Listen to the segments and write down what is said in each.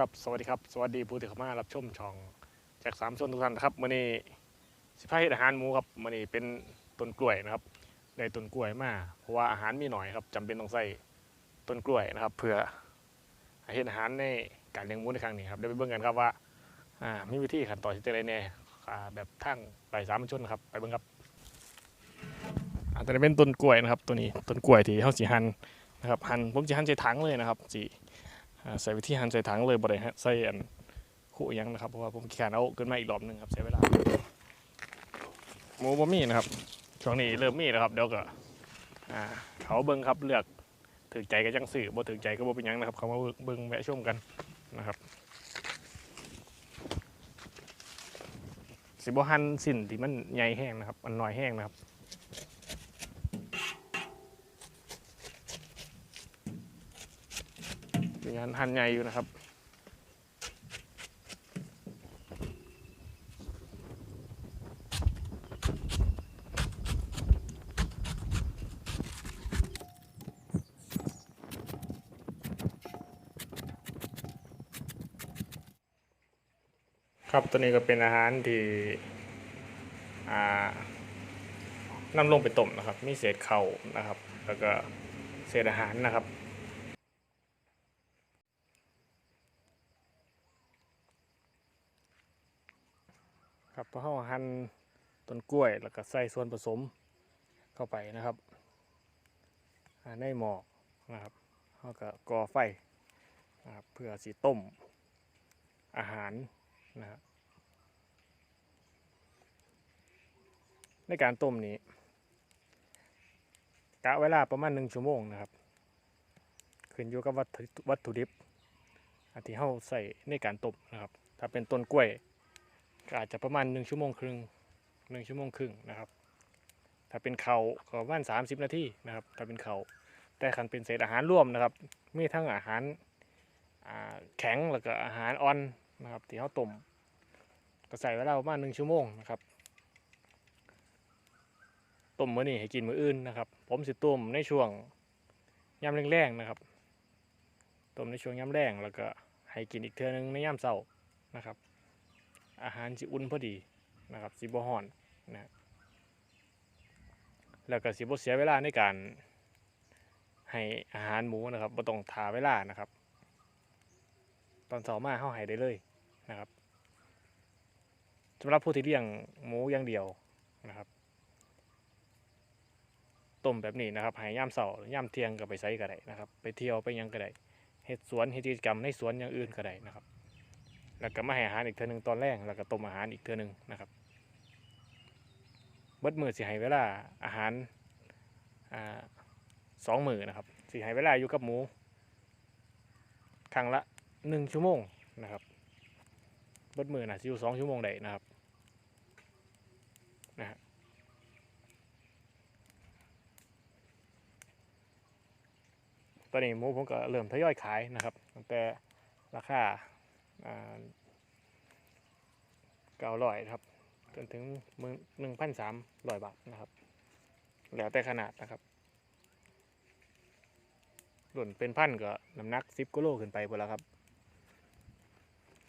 ครับ สวัสดีครับ สวัสดีผู้ที่เข้ามารับชมช่องจากสามชนทุกท่านนะครับมื่อนี้สิพาเฮ็ดอาหารหมูครับมื่อนี้เป็นต้นกล้วยนะครับได้ต้นกล้วยมาเพราะว่าอาหารมีหน่อยครับจำเป็นต้องใส่ต้นกล้วยนะครับ เพื่อให้เฮ็ดอาหารในการเลี้ยงหมูในครั้งนี้ครับเดี๋ยวไปเบิ่งกันครับว่าอ่ามีวิธีขั้นตอนที่จะได้แน่แบบทั้งใบสามชนนครับไปเบิ่งครับอาจจะเป็นต้นกล้วยนะครับ ตัวนี้ต้นกล้วยที่เฮาสิหั่นนะครับหั่นผมสิหั่นใส่ถังเลยนะครับสิอ่า ใส่วิธีหั่นใส่ถังเลยบ่ได้ฮะใส่อันคู่ยังนะครับเพราะว่าผมขี้เอาขึ้นมาอีกรอบหนึงครับใช้เวลาหมูบ่มีนะครับช่วงนี้เริ่มมีแล้วครับเดี๋ยวก็เขาเบิ่งครับเลือกถือใจก็จังซื้อบ่ถือใจก็บ่เป็นยังนะครับ เขามาเบิ่งแวะชมกันนะครับสิบ่หันสิ้นที่มันใหญ่แห้งนะครับมันน้อยแห้งนะครับ มีงานหันใหญ่อยู่นะครับ ครับตัวนี้ก็เป็นอาหารที่นำลงไปต้มนะครับ มีเศษเข่านะครับ แล้วก็เศษอาหารนะครับ ครับพอเราหั่นต้นกล้วยแล้วก็ใส่ส่วนผสมเข้าไปนะครับในหม้อนะครับเราก็ก่อไฟนะครับเพื่อสีต้มอาหารนะครับในการต้มนี้กะเวลาประมาณหนึ่งชั่วโมงนะครับ ขึ้นอยู่กับวัตถุวัตถุดิบที่เราใส่ในการต้มนะครับ ถ้าเป็นต้นกล้วย ก็อาจจะประมาณ 1 ชั่วโมงครึ่ง1ชั่วโมงครึ่งนะครับ ถ้าเป็นเขาก็ประมาณ30 นาทีนะครับ ถ้าเป็นเขาแต่คันเป็นเศษอาหารร่วมนะครับมีทั้งอาหาราแข็งแล้วก็อาหารอ่อนนะครับที่เขาต้มก็ใส่เวลาประมาณ1ชั่วโมงนะครับต้มมื้อนี้ให้กินมื้ออื่นนะครับ ผมสิต้มในช่วงยามแรงๆนะครับต้มในช่วงยามแรงแล้วก็ให้กินอีกเทื่อนึงในยามเช้านะครับ อาหารสิอุ่นพอดีนะครับสิบ่ฮ้อนนะฮะแล้วก็สิบ่เสียเวลาในการให้อาหารหมูนะครับบ่ต้องทาเวลานะครับ ตอนเช้ามาเฮาให้ได้เลยนะครับสำหรับผู้ที่เลี้ยงหมูอย่างเดียวนะครับต้มแบบนี้นะครับให้ยามเช้ายามเที่ยงก็ไปไสก็ได้นะครับ ไปเที่ยวไปยังก็ได้เฮ็ดสวนเฮ็ดกิจกรรมในสวนอย่างอื่นก็ได้นะครับ แล้วก็มาให้อาหารอีกเทื่อหนึงตอนแรกแล้วก็ต้มอาหารอีกเทื่อหนึงนะครับเบิดมือสิให้เวลาอาหารอ่าสองมือนะครับสิให้เวลาอยู่กับหมูครั้งละหนึ่งชั่วโมงนะครับเบิดมือนะสิอยู่สองชั่วโมงได้นะครับนะฮะตอนนี้หมูผมก็เริ่มทยอยขายนะครับตั้งแต่ราคา เก้าร้อยครับ จนถึงมือหนึ่งพันสามร้อยบาทนะครับ แล้วแต่ขนาดนะครับหล่นเป็นพันก็น้ำหนักสิบกิโลขึ้นไปหมดแล้วครับ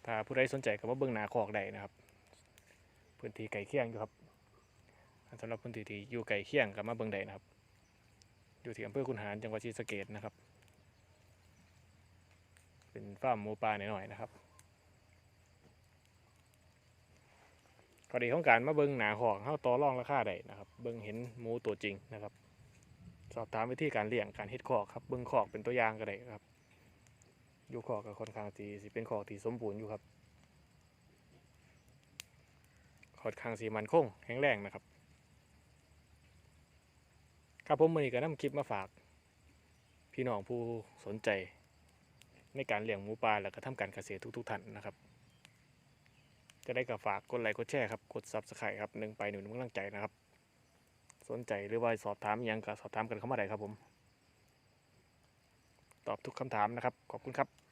ถ้าผู้ใดสนใจก็มาเบิ่งหนาคอกได้นะครับ พื้นที่ไก่เคียงอยู่ครับสำหรับพื้นที่ที่อยู่ไก่เคียงก็มาเบิ่งได้นะครับ อยู่ที่อำเภอคุนหารจังหวัดศรีสะเกษนะครับ เป็นฟาร์มหมูปลาหน่อยๆนะครับ ข้อดีของการมาเบิ่งหนาของเฮาต่อรองราคาได้นะครับ เบิ่งเห็นหมูตัวจริงนะครับ สอบถามวิธีการเลี้ยงการเฮ็ดคอกครับเบิ่งคอกเป็นตัวอย่างก็ได้ครับอยู่คอกก็ค่อนข้างที่สิเป็นคอกที่สมบูรณ์อยู่ครับค่อนข้างสิมันคงแข็งแรงนะครับครับผมมือนี้ก็นำคลิปมาฝาก พี่น้องผู้สนใจ ในการเลี้ยงหมูป่าแล้วก็ทำการเกษตรทุกๆท่านนะครับ จะได้กับฝากกดไลค์กดแชร์ครับกดซับสไครต์ครับหนึ่งไปหนึ่งกำลังใจนะครับ สนใจหรือว่าสอบถามยังก็สอบถามกันเข้ามาได้ครับผม ตอบทุกคำถามนะครับ ขอบคุณครับ